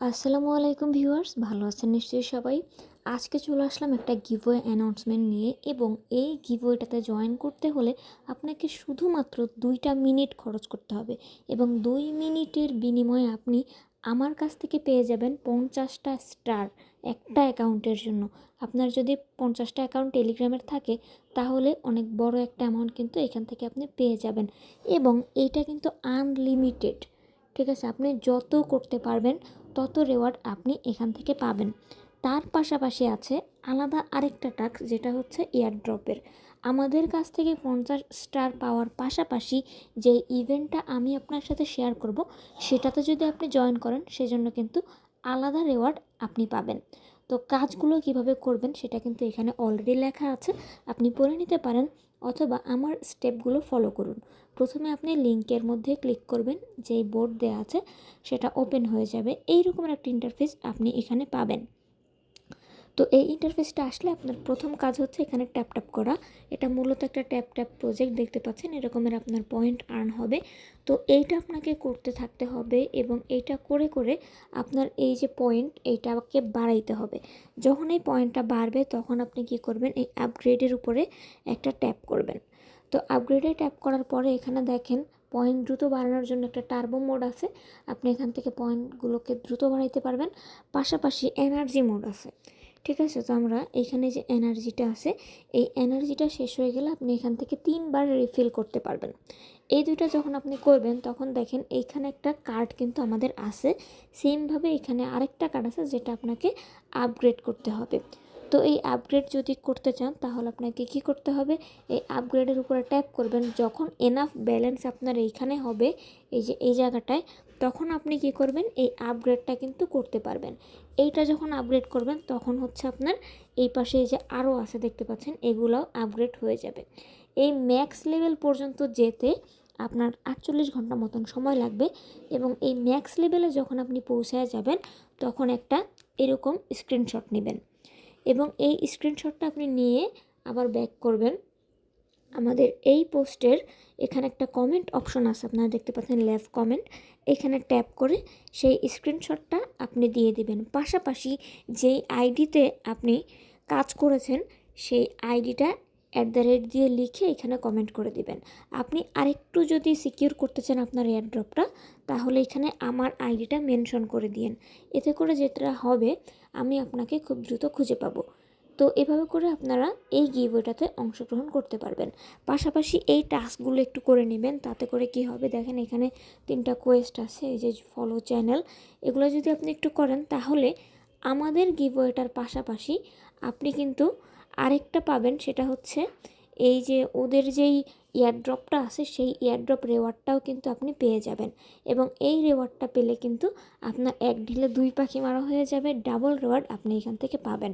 আসসালামু আলাইকুম ভিউয়ার্স, ভালো আছেন নিশ্চয়ই সবাই। আজকে চলে আসলাম একটা গিভওয়ে অ্যানাউন্সমেন্ট নিয়ে এবং এই গিভওয়েটাতে জয়েন করতে হলে আপনাকে শুধুমাত্র দুইটা মিনিট খরচ করতে হবে এবং দুই মিনিটের বিনিময়ে আপনি আমার কাছ থেকে পেয়ে যাবেন পঞ্চাশটা স্টার একটা অ্যাকাউন্টের জন্য। আপনার যদি পঞ্চাশটা অ্যাকাউন্ট টেলিগ্রামের থাকে, তাহলে অনেক বড় একটা অ্যামাউন্ট কিন্তু এখান থেকে আপনি পেয়ে যাবেন এবং এইটা কিন্তু আনলিমিটেড ঠিক আছে, আপনি যত করতে পারবেন, তত রেওয়ার্ড আপনি এখান থেকে পাবেন। তার পাশাপাশি আছে আলাদা আরেকটা টাস্ক যেটা হচ্ছে এয়ারড্রপের আমাদের কাছ থেকে পঞ্চাশ স্টার পাওয়ার পাশাপাশি যে ইভেন্টটা আমি আপনার সাথে শেয়ার করব, সেটাতে যদি আপনি জয়েন করেন, সেজন্য কিন্তু আলাদা রেওয়ার্ড আপনি পাবেন। তো কাজগুলো কীভাবে করবেন সেটা কিন্তু এখানে অলরেডি লেখা আছে। আপনি পড়ে নিতে পারেন অথবা আমার স্টেপগুলো ফলো করুন। প্রথমে আপনি লিঙ্কের মধ্যে ক্লিক করবেন, যেই বোর্ড দেওয়া আছে, সেটা ওপেন হয়ে যাবে। এই রকমের একটা ইন্টারফেস আপনি এখানে পাবেন। তো এই ইন্টারফেসটা আসলে আপনার প্রথম কাজ হচ্ছে এখানে ট্যাপ ট্যাপ করা। এটা মূলত একটা ট্যাপ ট্যাপ প্রজেক্ট দেখতে পাচ্ছেন, এরকমের আপনার পয়েন্ট আর্ন হবে। তো এইটা আপনাকে করতে থাকতে হবে এবং এইটা করে করে আপনার এই যে পয়েন্ট এইটাকে বাড়াইতে হবে। যখন এই পয়েন্টটা বাড়বে, তখন আপনি কি করবেন, এই আপগ্রেডের উপরে একটা ট্যাপ করবেন। তো আপগ্রেডে ট্যাপ করার পরে এখানে দেখেন পয়েন্ট দ্রুত বাড়ানোর জন্য একটা টার্বো মোড আছে। আপনি এখান থেকে পয়েন্টগুলোকে দ্রুত বাড়াইতে পারবেন। পাশাপাশি এনার্জি মোড আছে। ঠিক আছে? তো আমরা এখানে যে এনার্জিটা আছে, এই এনার্জিটা শেষ হয়ে গেলে আপনি এখান থেকে তিনবার রিফিল করতে পারবেন। এই দুইটা যখন আপনি করবেন, তখন দেখেন এইখানে একটা কার্ড কিন্তু আমাদের আছে। সেমভাবে এখানে আরেকটা কার্ড আছে যেটা আপনাকে আপগ্রেড করতে হবে। তো এই আপগ্রেড যদি করতে চান, তাহলে আপনাকে কি করতে হবে? এই আপগ্রেডের উপরে ট্যাপ করবেন। যখন এনাফ ব্যালেন্স আপনার এইখানে হবে, এই যে, এই জায়গাটায় তখন আপনি কি করবেন? এই আপগ্রেডটা কিন্তু করতে পারবেন। এইটা যখন আপগ্রেড করবেন, তখন হচ্ছে আপনার এই পাশে যে আরও আছে দেখতে পাচ্ছেন, এগুলোও আপগ্রেড হয়ে যাবে। এই ম্যাক্স লেভেল পর্যন্ত যেতে আপনার আটচল্লিশ ঘণ্টা মতন সময় লাগবে এবং এই ম্যাক্স লেভেলে যখন আপনি পৌঁছায় যাবেন, তখন একটা এরকম স্ক্রিনশট নেবেন। এবং এই স্ক্রিনশটটা আপনি নিয়ে আবার ব্যাক করবেন। আমাদের এই পোস্টের এখানে একটা কমেন্ট অপশন আছে, আপনারা দেখতে পাচ্ছেন লেফ কমেন্ট এখানে ট্যাপ করে সেই স্ক্রিনশটটা আপনি দিয়ে দিবেন। পাশাপাশি যেই আইডিতে আপনি কাজ করেছেন, সেই আইডিটা অ্যাট দ্য রেট দিয়ে লিখে এখানে কমেন্ট করে দিবেন। আপনি আরেকটু যদি সিকিউর করতে চান আপনার এয়ারড্রপটা তাহলে এখানে আমার আইডিটা মেনশন করে দিন এতে করে যেটা হবে, আমি আপনাকে খুব দ্রুত খুঁজে পাবো। তো এভাবে করে আপনারা এই গিভওয়েটাতে অংশগ্রহণ করতে পারবেন। পাশাপাশি এই টাস্কগুলো একটু করে নেবেন, তাতে করে কি হবে? দেখেন এখানে তিনটা কোয়েস্ট আছে, এই যে ফলো চ্যানেল। এগুলো যদি আপনি একটু করেন, তাহলে আমাদের গিভওয়েটার পাশাপাশি আপনি কিন্তু আরেকটা পাবেন, সেটা হচ্ছে এই যে ওদের যেই এয়ারড্রপটা আছে, সেই এয়ারড্রপ রেওয়ার্ডটাও কিন্তু আপনি পেয়ে যাবেন। এবং এই রেওয়ার্ডটা পেলে কিন্তু আপনার এক ঢিলে দুই পাখি মারা হয়ে যাবে, ডাবল রেওয়ার্ড আপনি এখান থেকে পাবেন।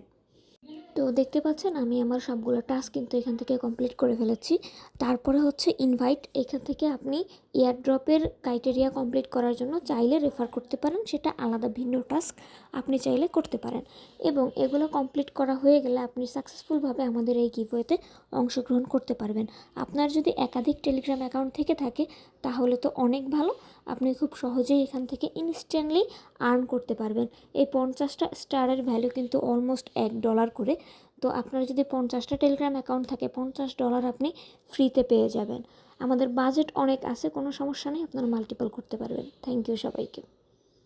তো দেখতে পাচ্ছেন আমি আমার সবগুলো টাস্ক কিন্তু এখান থেকে কমপ্লিট করে ফেলেছি। তারপরে হচ্ছে ইনভাইট এখান থেকে আপনি এয়ারড্রপের ক্রাইটেরিয়া কমপ্লিট করার জন্য চাইলে রেফার করতে পারেন, সেটা আলাদা ভিন্ন টাস্ক আপনি চাইলে করতে পারেন। এবং এগুলো কমপ্লিট করা হয়ে গেলে আপনি সাকসেসফুলভাবে আমাদের এই গিভওয়েতে অংশগ্রহণ করতে পারবেন। আপনার যদি একাধিক টেলিগ্রাম অ্যাকাউন্ট থেকে থাকে, তাহলে তো অনেক ভালো। আপনি খুব সহজেই এখান থেকে ইনস্ট্যান্টলি আর্ন করতে পারবেন। এই পঞ্চাশটা স্টারের ভ্যালু কিন্তু অলমোস্ট এক ডলার করে তো আপনার যদি পঞ্চাশটা টেলিগ্রাম অ্যাকাউন্ট থাকে, পঞ্চাশ ডলার আপনি ফ্রিতে পেয়ে যাবেন। আমাদের বাজেট অনেক আছে, কোনো সমস্যা নেই, আপনারা মাল্টিপল করতে পারবেন। থ্যাংক ইউ সবাইকে।